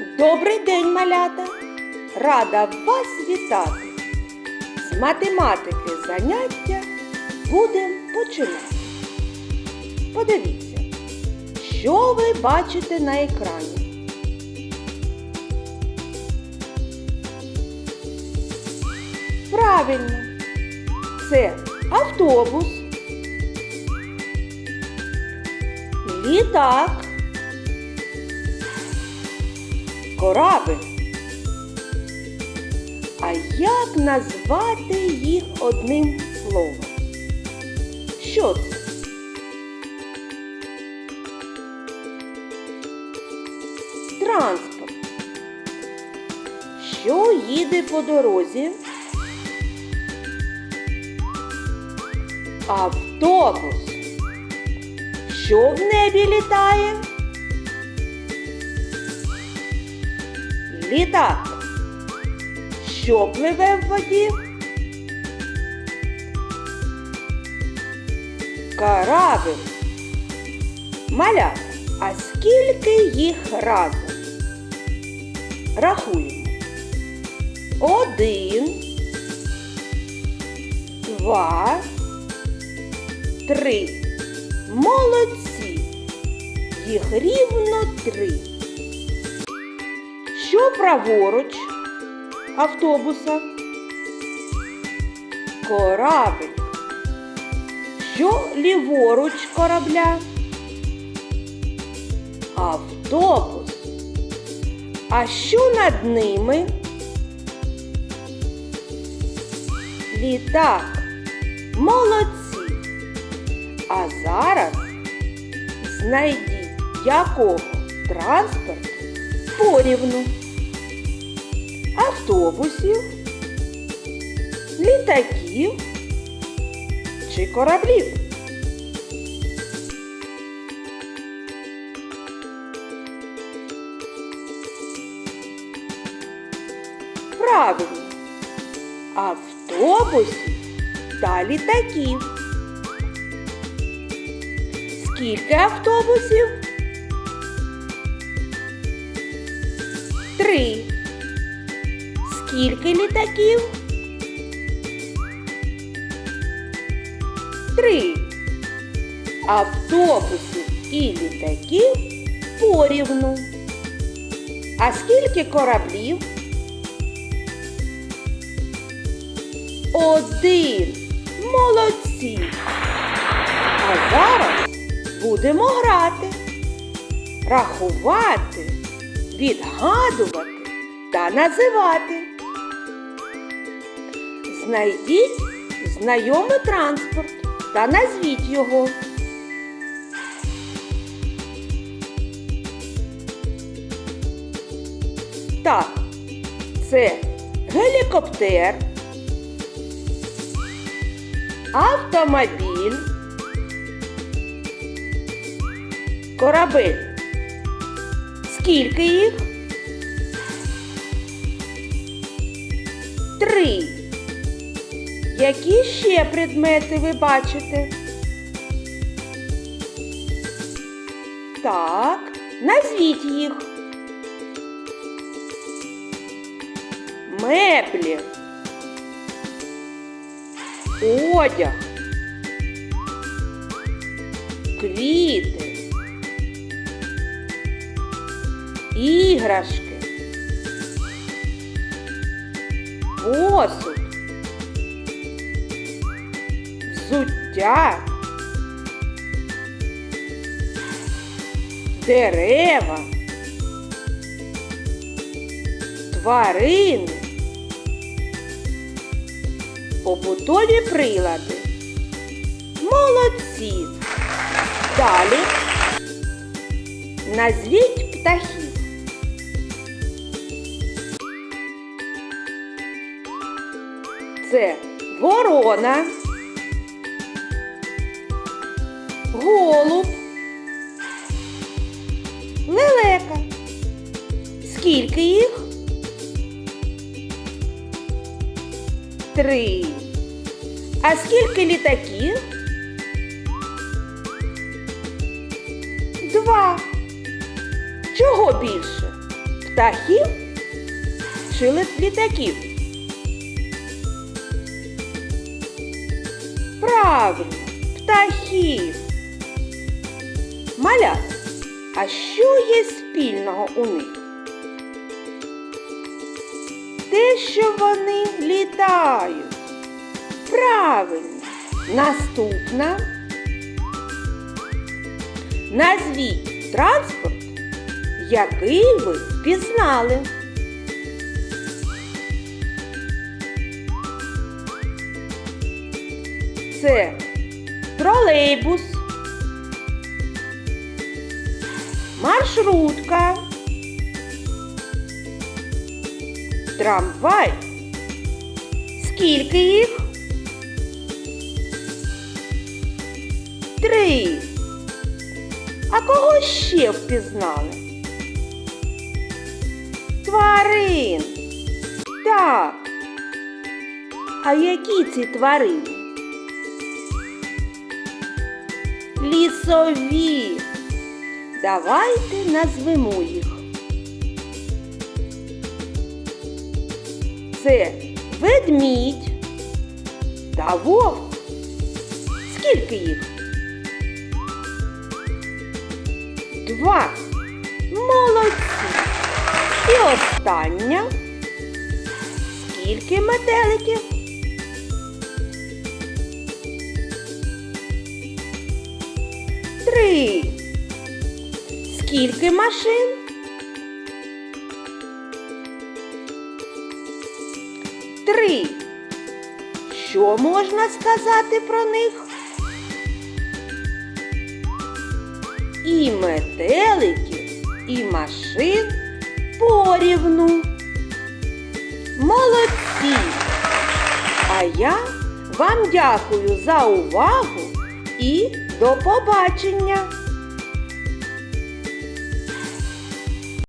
Добрий день, малята! Рада вас вітати! З математики заняття будемо починати. Подивіться, що ви бачите на екрані. Правильно, це автобус, літак, корабель. А як назвати їх одним словом? Що це? Транспорт. Що їде по дорозі? Автобус. Що в небі літає? Літак. Що пливе в воді? Корабль. Маля, а скільки їх разом? Рахуємо. Один, два, три. Молодці. Їх рівно три. Що праворуч автобуса? Корабель. Що ліворуч корабля? Автобус. А що над ними? Літак. Молодці. А зараз знайдіть якого транспорту порівну. Автобусів, літаків чи кораблів. Правильно, автобусів та літаків. Скільки автобусів? Три. Скільки літаків? Три. Автобусів і літаків порівну. А скільки кораблів? Один. Молодці. А зараз будемо грати, рахувати, відгадувати та називати. Знайдіть знайомий транспорт та назвіть його. Так, це гелікоптер, автомобіль, корабель. Скільки їх? Три. Які ще предмети ви бачите? Так, назвіть їх. Меблі. Одяг. Квіти. Іграшки. Посуд. Взуття. Дерева. Тварини. Побутові прилади. Молодці. Далі назвіть птахів. Це ворона, голуб, лелека. Скільки їх? Три. А скільки літаків? Два. Чого більше? Птахів чи літаків? Правильно, птахів. Малят, а що є спільного у них? Те, що вони літають. Правильно. Наступна. Назвіть транспорт, який ви впізнали. Це тролейбус, маршрутка, трамвай. Скільки їх? Три. А кого ще впізнали? Тварин. Так. А які ці тварини? Лісові. Давайте назвемо їх. Це ведмідь та вовк. Скільки їх? Два. Молодці. І остання. Скільки метеликів? Скільки машин? Три. Що можна сказати про них? І метеликів, і машин порівну. Молодці! А я вам дякую за увагу і до побачення!